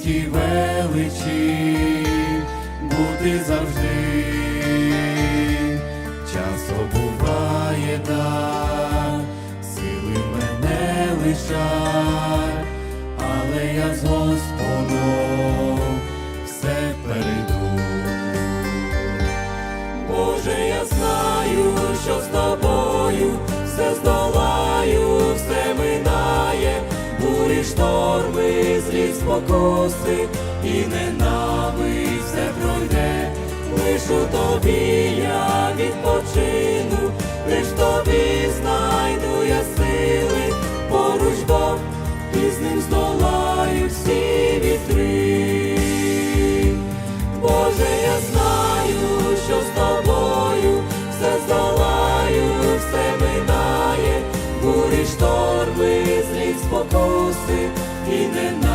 дивні ті величі, бути завжди. Часто буває так, сили мене лишать, але я з Господом все перейду. Боже, я знаю, що з тобою все здолаю, спокуси і ненависть все пройде, лиш у тобі я відпочину, лиш тобі знайду я сили, поруч Бог, і з ним здолаю всі вітри. Боже, я знаю, що з тобою все здолаю, все минає, бурі шторми, злі спокуси і ненависть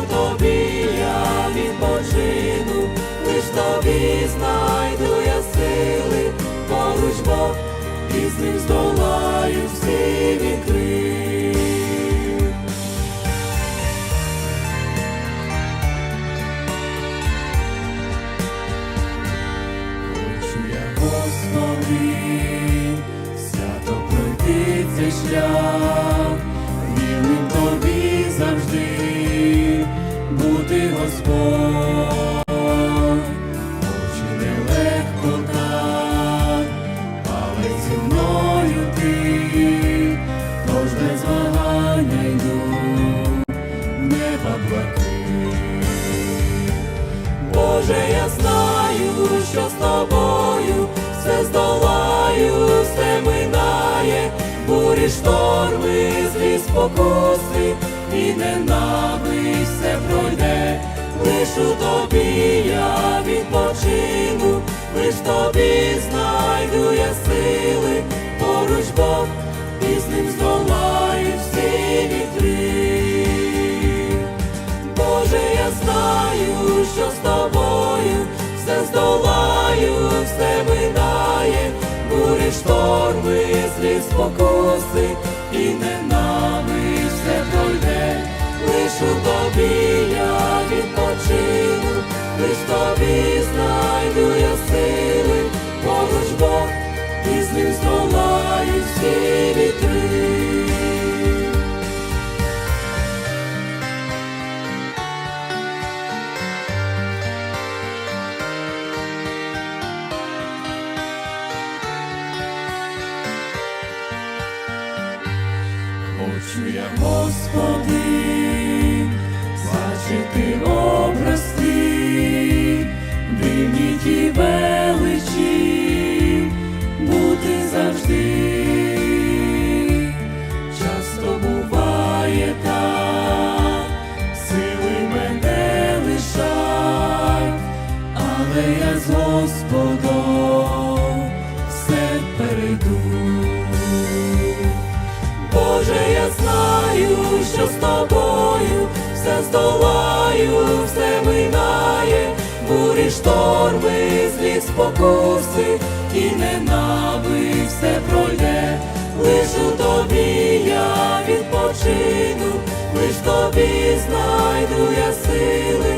тобі я відпочину, лиш тобі знайду я сили, поруч Бог, і з ним здолаю всі вітри. Хочу свято пройти цей шлях, Боже, я знаю, що з тобою все здолаю, все минає, бурі шторми, злі спокуси і ненависть все пройде, лиш у тобі я відпочину, лиш тобі знайду я сили, шторми, злі спокуси і ненависть все пройде, лиш у тобі я відпочину, лиш тобі Хочу я, Господи, бачити образ дивні ті величі, бути завжди. Часто буває так, сили мене лишать, але я з Господом все все минає, бурі шторми, злі спокуси і ненависть все пройде, лиш у тобі я відпочину, лиш тобі знайду я сили,